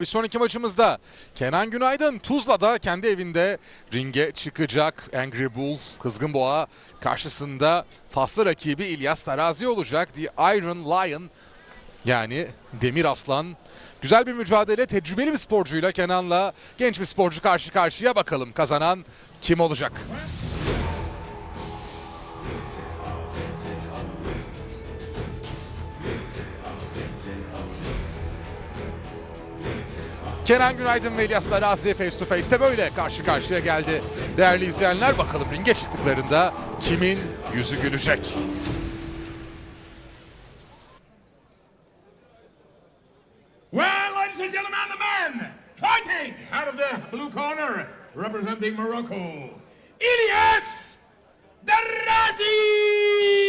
Bir sonraki maçımızda Kenan Günaydın Tuzla'da kendi evinde ringe çıkacak. Angry Bull, Kızgın Boğa karşısında faslı rakibi İlyas Tarazi olacak. The Iron Lion yani Demir Aslan. Güzel bir mücadele tecrübeli bir sporcuyla Kenan'la genç bir sporcu karşı karşıya bakalım kazanan kim olacak? Kenan Günaydın ve İlyas Tarazi face to face'te böyle karşı karşıya geldi. Değerli izleyenler bakalım ringe çıktıklarında kimin yüzü gülecek? Well, ladies and gentlemen, the man fighting out of the blue corner, representing Morocco, Ilyas Darazi!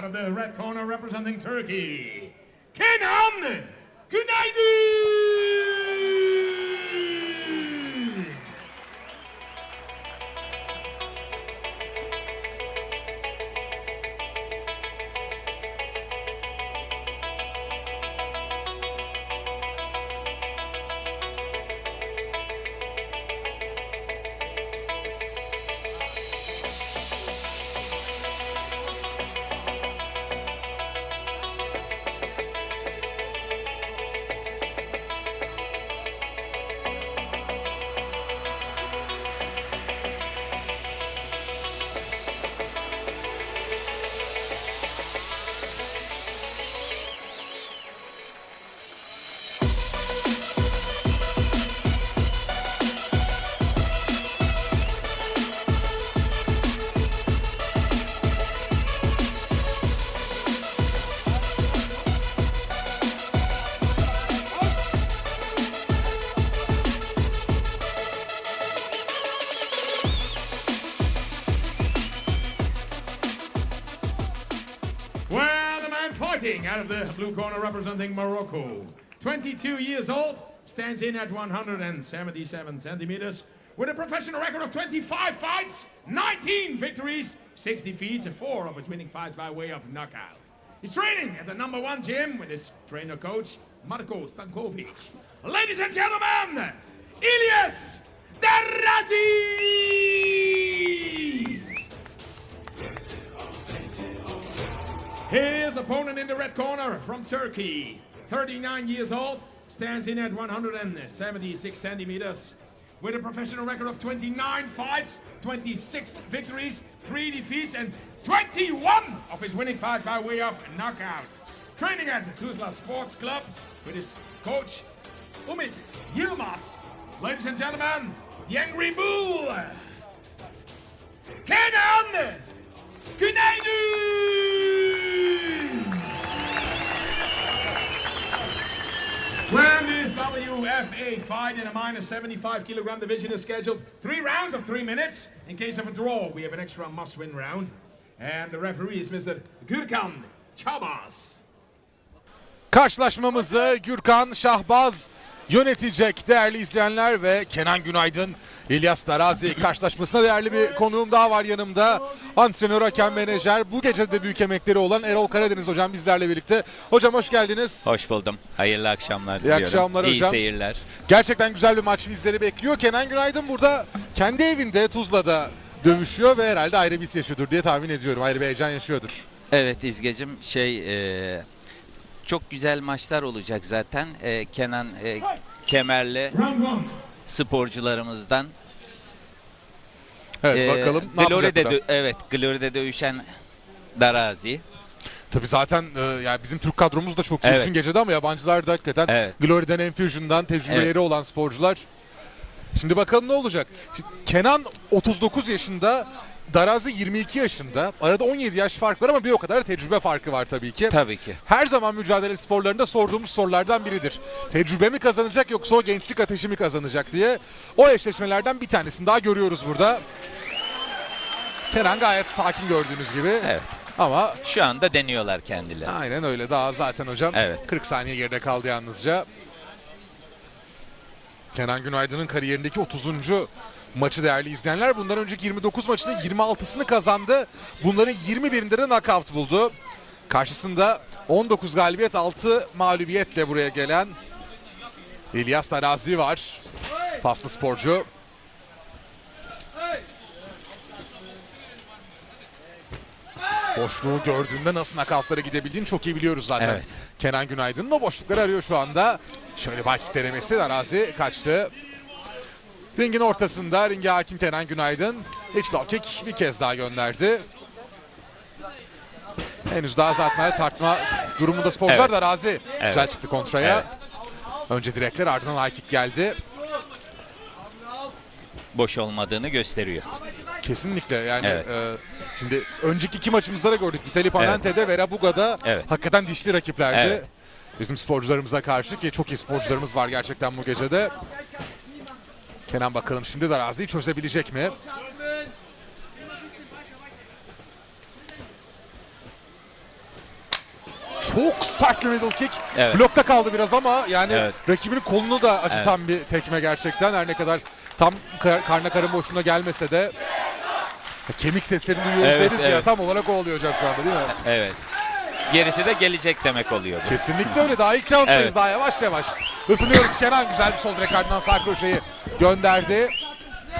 Out of the red corner, representing Turkey, Ken Kenan Günaydın! Fighting out of the blue corner representing Morocco. 22 years old, stands in at 177 centimeters with a professional record of 25 fights, 19 victories, 6 defeats, and 4 of his winning fights by way of knockout. He's training at the number one gym with his trainer coach, Marko Stankovic. Ladies and gentlemen, Ilyas Darazi! His opponent in the red corner from Turkey, 39 years old, stands in at 176 centimeters. With a professional record of 29 fights, 26 victories, 3 defeats, and 21 of his winning fights by way of knockout. Training at the Tuzla Sports Club with his coach, Umit Yilmaz. Ladies and gentlemen, the Angry Bull, Kenan Günaydın! WFA fight in a minus 75 kilogram division is scheduled, three rounds of three minutes. In case of a draw, we have an extra must-win round. And the referee is Mr. Gürkan Chabas. Karşılaşmamızı Gürkan Şahbaz yönetecek değerli izleyenler ve Kenan Günaydın İlyas Tarazi karşılaşmasına değerli bir konuğum daha var yanımda. Antrenör, hakem, menajer. Bu gece de büyük emekleri olan Erol Karadeniz hocam bizlerle birlikte. Hocam hoş geldiniz. Hoş buldum. Hayırlı akşamlar diliyorum. akşamlar İyi hocam. seyirler. Gerçekten güzel bir maç bizleri bekliyor. Kenan Günaydın burada kendi evinde Tuzla'da dövüşüyor ve herhalde ayrı bir his yaşıyordur diye tahmin ediyorum. Ayrı bir heyecan yaşıyordur. Evet İzgecim şey e, çok güzel maçlar olacak zaten. E, Kenan e, Kemerli. Sporcularımızdan. Evet E, bakalım ne Glory'de Evet Glory'de dövüşen Darazi. Tabii zaten e, yani bizim Türk kadromuz da çok iyi Evet. bütün gecede ama yabancılar da hakikaten Evet. Glory'den, Enfusion'dan tecrübeleri Evet. olan sporcular. Şimdi bakalım ne olacak. Şimdi Kenan 39 yaşında, Darazi 22 yaşında. Arada 17 yaş fark var ama bir o kadar da tecrübe farkı var tabii ki. Tabii ki. Her zaman mücadele sporlarında sorduğumuz sorulardan biridir. Tecrübe mi kazanacak yoksa o gençlik ateşi mi kazanacak diye. O eşleşmelerden bir tanesini daha görüyoruz burada. Kenan gayet sakin gördüğünüz gibi. Evet. Ama Şu anda deniyorlar kendileri. Aynen öyle. Daha zaten hocam Evet. 40 saniye geride kaldı yalnızca. Kenan Günaydın'ın kariyerindeki 30. maçı değerli izleyenler. Bundan önceki 29 maçının 26'sını kazandı. Bunların 21'inde de knockout buldu. Karşısında 19 galibiyet 6 mağlubiyetle buraya gelen İlyas Tarazi var. Faslı sporcu. Boşluğu gördüğünde nasıl nakavtlara gidebildiğini çok iyi biliyoruz zaten. Evet. Kenan Günaydın'ın o boşlukları arıyor şu anda. Şöyle kick denemesi arazi kaçtı. Ringin ortasında ringe hakim Kenan Günaydın. İç low kick bir kez daha gönderdi. Henüz daha zaten tartma durumunda sporcular Evet. da. Güzel Evet. çıktı kontraya. Evet. Önce direkler ardından high kick geldi. Boş olmadığını gösteriyor. Kesinlikle yani Evet. e, şimdi önceki iki maçımızda da gördük. Vitali Panente'de ve Rabuga'da Evet. hakikaten dişli rakiplerdi. Evet. Bizim sporcularımıza karşı ki çok iyi sporcularımız var gerçekten bu gecede. Kenan bakalım şimdi de araziyi çözebilecek mi? Çok sert bir middle kick. Evet. Blokta kaldı biraz ama yani Evet. rakibinin kolunu da acıtan bir tekme gerçekten. Her ne kadar tam kar- karna karın boşluğuna gelmese de kemik seslerini duyuyoruz Evet, deriz ya evet. tam olarak o oluyor hocam şu anda değil mi? Evet. Gerisi de gelecek demek oluyor. bu. Kesinlikle öyle. Daha ilk rounddayız. Evet. Daha yavaş yavaş. Isınıyoruz. Kenan güzel bir sol direk ardından sağ kroşeyi gönderdi.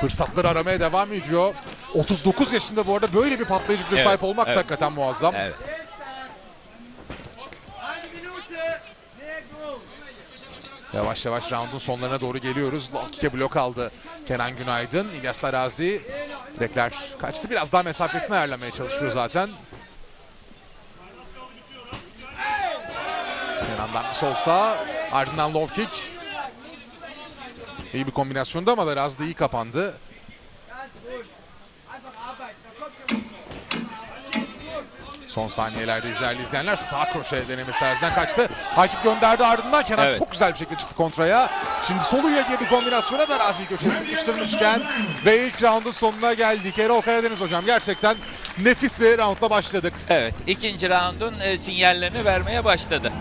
Fırsatları aramaya devam ediyor. 39 yaşında bu arada böyle bir patlayıcı güce Evet, sahip olmak evet. hakikaten muazzam. Evet. Yavaş yavaş roundun sonlarına doğru geliyoruz. Kick'e blok aldı Kenan Günaydın. İlyas Tarazi. Direkler kaçtı. Biraz daha mesafesini ayarlamaya çalışıyor zaten. Kenan'dan bir sol sağ. Ardından low kick. İyi bir kombinasyondu ama biraz da iyi kapandı. Son saniyelerde izlerli izleyenler sağ kroşe denemesi tersinden kaçtı. Hakik gönderdi ardından Kenan Evet. çok güzel bir şekilde çıktı kontraya. Şimdi soluyla girdi kombinasyona da Razi köşeye sıkıştırmışken ve ilk roundun sonuna geldik. Erol Karadeniz hocam gerçekten nefis bir roundla başladık. Evet. İkinci roundun e, sinyallerini vermeye başladı.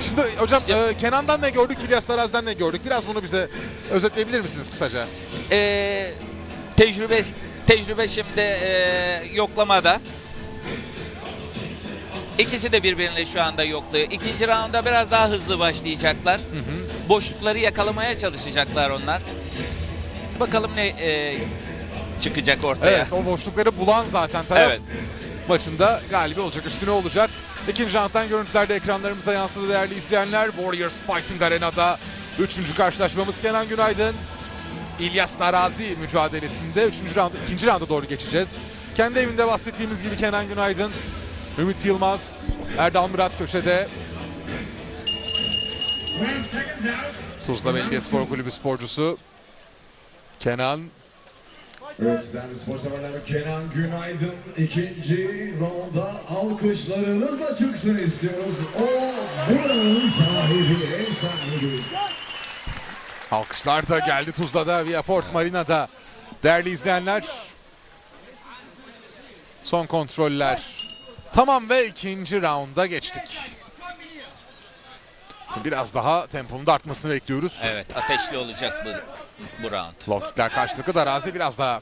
Şimdi hocam e, Kenan'dan ne gördük, İlyas Taraz'dan ne gördük? Biraz bunu bize özetleyebilir misiniz kısaca? Ee, tecrübe tecrübe şimdi ee, yoklamada. İkisi de birbirini şu anda yokluyor. İkinci raunda biraz daha hızlı başlayacaklar. Boşlukları yakalamaya çalışacaklar onlar. Bakalım ne ee, çıkacak ortaya. Evet, o boşlukları bulan zaten taraf Evet. maçında galibi olacak, üstüne olacak. İkinci rounddan görüntülerde ekranlarımıza yansıdı değerli izleyenler. Warriors Fighting Arena'da üçüncü karşılaşmamız Kenan Günaydın. İlyas Narazi mücadelesinde üçüncü round, ikinci rounda doğru geçeceğiz. Kendi evinde bahsettiğimiz gibi Kenan Günaydın, Ümit Yılmaz, Erdal Murat köşede. Tuzla Belediyespor Kulübü sporcusu Kenan Evet değerli spor severler Kenan Günaydın ikinci ronda alkışlarınızla çıksın istiyoruz. O buranın sahibi, ev sahibi. Alkışlar da geldi Tuzla'da Viaport Marina'da. Değerli izleyenler. Son kontroller. Tamam ve ikinci raunda geçtik. Biraz daha temponun da artmasını bekliyoruz. Evet ateşli olacak bu, bu round. Low kickler karşılıklı da Razi biraz daha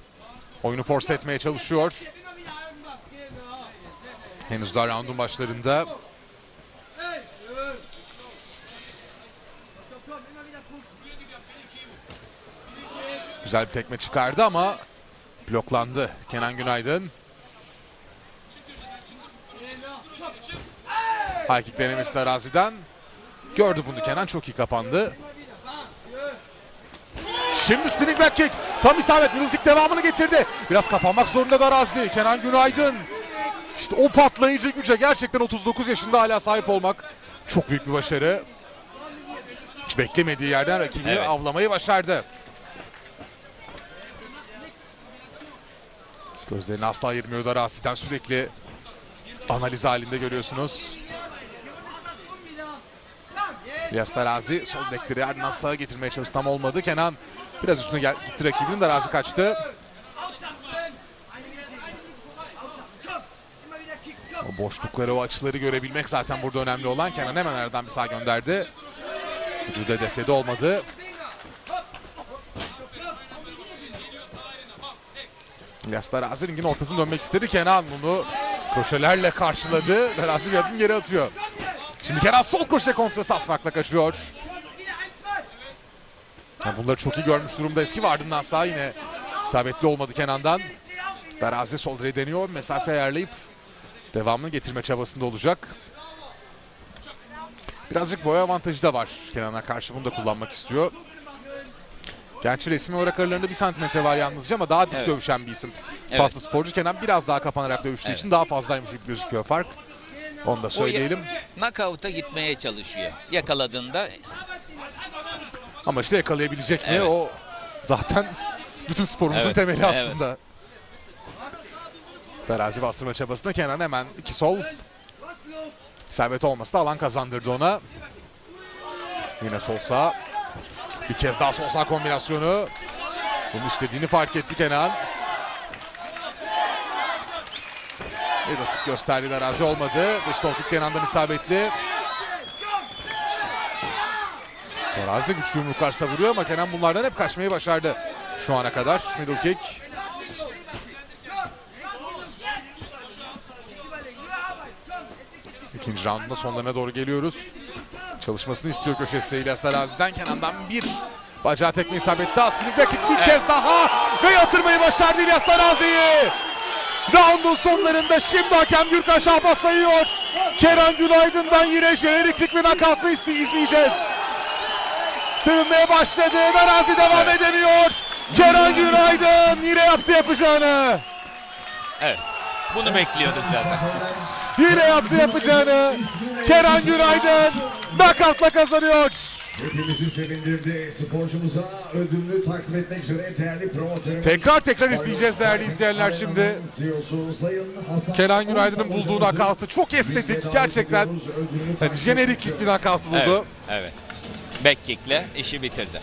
oyunu force etmeye çalışıyor. Henüz daha roundun başlarında. Güzel bir tekme çıkardı ama bloklandı Kenan Günaydın. High kick denemesi de Razi'den. Gördü bunu Kenan çok iyi kapandı. Şimdi spinning back kick. Tam isabet. Middle kick devamını getirdi. Biraz kapanmak zorunda da Razi. Kenan Günaydın. İşte o patlayıcı güce gerçekten 39 yaşında hala sahip olmak çok büyük bir başarı. Hiç beklemediği yerden rakibini Evet. avlamayı başardı. Gözlerini asla ayırmıyor da Razi'den sürekli analiz halinde görüyorsunuz. İlyas Tarazi sol bekleri ardından sağa getirmeye çalıştı. Tam olmadı. Kenan biraz üstüne gel gitti rakibinin de Razi kaçtı. O boşlukları, o açıları görebilmek zaten burada önemli olan. Kenan hemen aradan bir sağ gönderdi. Vücuda hedefledi olmadı. İlyas Tarazi ringin ortasını dönmek istedi. Kenan bunu koşelerle karşıladı. ve Razi bir adım geri atıyor. Şimdi Kenan sol koşe kontrası az farkla kaçıyor. Yani bunları çok iyi görmüş durumda eski var. Ardından sağ yine isabetli olmadı Kenan'dan. Berazi sol direği deniyor. Mesafe ayarlayıp devamını getirme çabasında olacak. Birazcık boy avantajı da var Kenan'a karşı. Bunu da kullanmak istiyor. Gerçi resmi olarak aralarında bir santimetre var yalnızca ama daha dik Evet. dövüşen bir isim. Evet. Pasta sporcu Kenan biraz daha kapanarak dövüştüğü Evet. için daha fazlaymış gibi gözüküyor fark. Onu da söyleyelim. Knockout'a gitmeye çalışıyor. Yakaladığında Ama işte yakalayabilecek mi? Evet. O zaten bütün sporumuzun Evet, temeli evet. aslında. Terazi bastırma çabasında Kenan hemen iki sol. İsabet olması da alan kazandırdı ona. Yine sol sağ. Bir kez daha sol sağ kombinasyonu. Bunu istediğini fark etti Kenan. Bir rakip gösterdi Terazi olmadı. Dış topuk Kenan'dan isabetli. Terazi de güçlü yumruklar savuruyor ama Kenan bunlardan hep kaçmayı başardı şu ana kadar. Middle kick. İkinci roundunda sonlarına doğru geliyoruz. Çalışmasını istiyor köşesi İlyas Terazi'den. Kenan'dan bir bacağı tekme isabetli. Aspinik ve kick bir kez daha ve yatırmayı başardı İlyas Terazi'yi. Roundun sonlarında şimdi hakem Gürkan Şahbaz sayıyor. Kenan Günaydın'dan yine jeneriklik mı iste- izleyeceğiz? Sevinmeye başladı. Berazi devam Evet. edemiyor. Kenan Günaydın yine yaptı yapacağını. evet. Bunu bekliyorduk zaten. Yine yaptı yapacağını. Kenan Günaydın knockoutla kazanıyor. Hepimizi sevindirdi. Sporcumuza ödülünü takdim etmek üzere değerli promotörümüz. Tekrar tekrar izleyeceğiz değerli izleyenler şimdi. Kenan Günaydın'ın bulduğu knockout'u çok estetik. Gerçekten hani jeneriklik etmek bir knockout buldu. Evet. evet. Back kick'le işi bitirdi.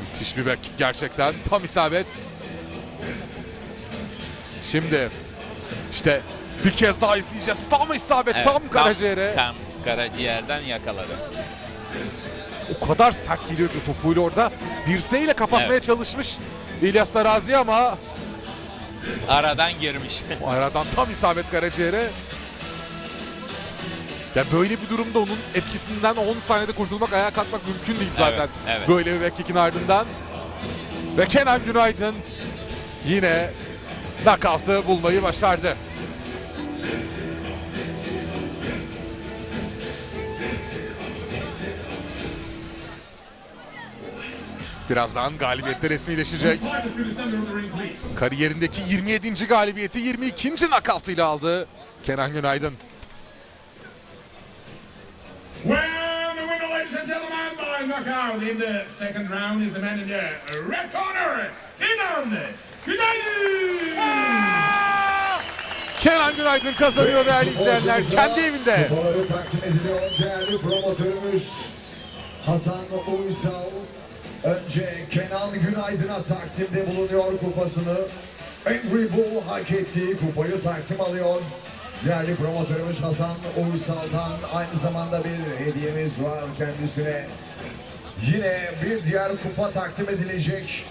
Müthiş bir back kick gerçekten. Tam isabet. Şimdi işte bir kez daha izleyeceğiz. Tam isabet, Evet, tam karaciğere. Tam karaciğerden yakaladı. O kadar sert geliyor ki topuyla orada. Dirseğiyle kapatmaya Evet. çalışmış İlyas Tarazi ama Aradan girmiş. aradan tam isabet karaciğere. Ya böyle bir durumda onun etkisinden 10 saniyede kurtulmak, ayağa kalkmak mümkün değil zaten. Evet, evet. Böyle bir back kick'in ardından. Ve Kenan Günaydın yine knockout'ı bulmayı başardı. Birazdan galibiyette resmileşecek. Kariyerindeki 27. galibiyeti 22. knockout'ıyla aldı Kenan Günaydın. Knockout in the second round is the man in the red corner, Kenan Günaydın. Kenan Günaydın kazanıyor değerli izleyenler. Kendi evinde. Kupaları takdim ediliyor değerli promotörümüz Hasan Uysal. Önce Kenan Günaydın'a takdimde bulunuyor kupasını. Angry Bull hak ettiği kupayı takdim alıyor. Değerli promotörümüz Hasan Uysal'dan aynı zamanda bir hediyemiz var kendisine. Yine bir diğer kupa takdim edilecek.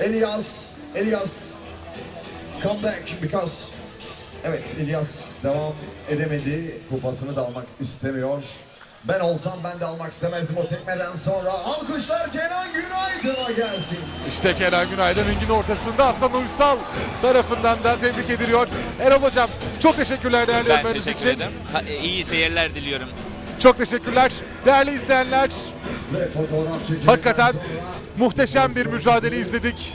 Elias, Elias come back because Evet İlyas devam edemedi. Kupasını da almak istemiyor. Ben olsam ben de almak istemezdim o tekmeden sonra. Alkışlar Kenan Günaydın'a gelsin. İşte Kenan Günaydın ringin ortasında Aslan Uysal tarafından da tebrik ediliyor. Erol Hocam çok teşekkürler değerli Ben yorumlarınız teşekkür için. ederim. Ha, iyi seyirler diliyorum. Çok teşekkürler. Değerli izleyenler hakikaten muhteşem bir mücadele izledik.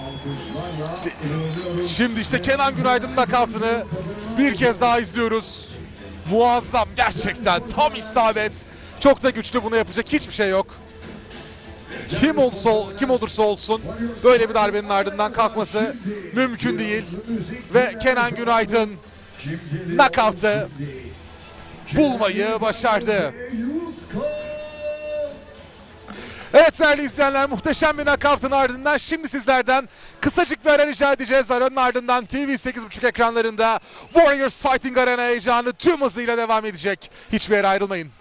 Şimdi işte Kenan Günaydın'ın nakavtını bir kez daha izliyoruz. Muazzam gerçekten tam isabet. Çok da güçlü bunu yapacak hiçbir şey yok. Kim olursa ol- kim olursa olsun böyle bir darbenin ardından kalkması mümkün değil. Ve Kenan Günaydın nakavtı bulmayı başardı. Evet değerli izleyenler muhteşem bir nakavtın ardından şimdi sizlerden kısacık bir ara rica edeceğiz. Aranın ardından TV 8.5 ekranlarında Warriors Fighting Arena heyecanı tüm hızıyla devam edecek. Hiçbir yere ayrılmayın.